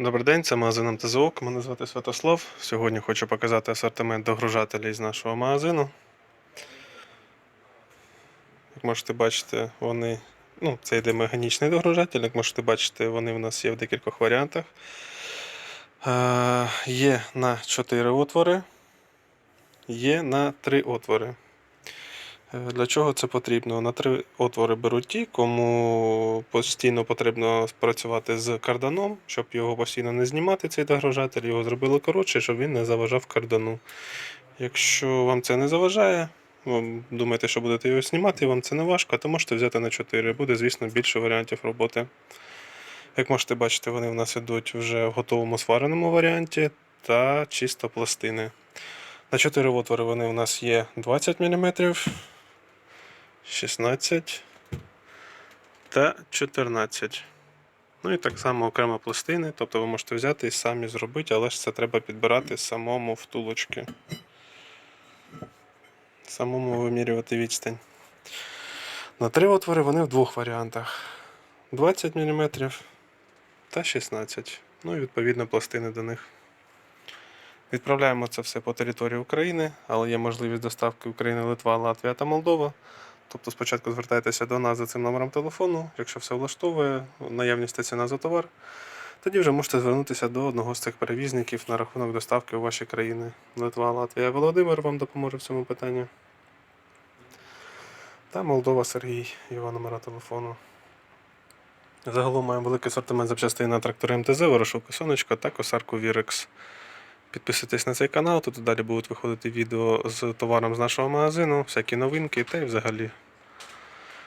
Добрий день, це магазин МТЗОК. Мене звати Святослав. Сьогодні хочу показати асортимент догружателів з нашого магазину. Як можете бачити, вони. Ну, це йде механічний догружатель. Як можете бачити, вони в нас є в декількох варіантах. Е, є на 4 отвори, є на 3 отвори. Е, Для чого це потрібно? На три отвори беруть ті, кому постійно потрібно працювати з карданом, щоб його постійно не знімати, цей догружатель, його зробили коротше, щоб він не заважав кардану. Якщо вам це не заважає, ви думаєте, що будете його знімати, і вам це не важко, то можете взяти на 4. Буде, звісно, більше варіантів роботи. Як можете бачити, вони в нас йдуть вже в готовому свареному варіанті та чисто пластини. На 4 отвори вони у нас є 20 мм, 16 та 14. Ну і так само окремо пластини, тобто ви можете взяти і самі зробити, але ж це треба підбирати самому втулочки. Самому вимірювати відстань. На три отвори вони в двох варіантах: 20 мм та 16. Ну і відповідно пластини до них. Відправляємо це все по території України, але є можливість доставки України, Литва, Латвія та Молдова. Тобто спочатку звертайтеся до нас за цим номером телефону, якщо все влаштовує, наявність та ціна за товар, тоді вже можете звернутися до одного з цих перевізників на рахунок доставки у ваші країни. Литва, Латвія, Володимир вам допоможе в цьому питанні. Та Молдова Сергій, його номера телефону. Загалом маємо великий асортимент запчастин на трактори МТЗ, ворошилку сонечко та косарку Вірекс. Підписуйтесь на цей канал, тут далі будуть виходити відео з товаром з нашого магазину, всякі новинки та й взагалі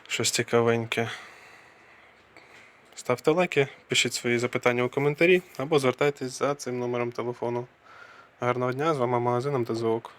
щось цікавеньке. Ставте лайки, пишіть свої запитання у коментарі або звертайтесь за цим номером телефону. Гарного дня, з вами магазин МТЗОК.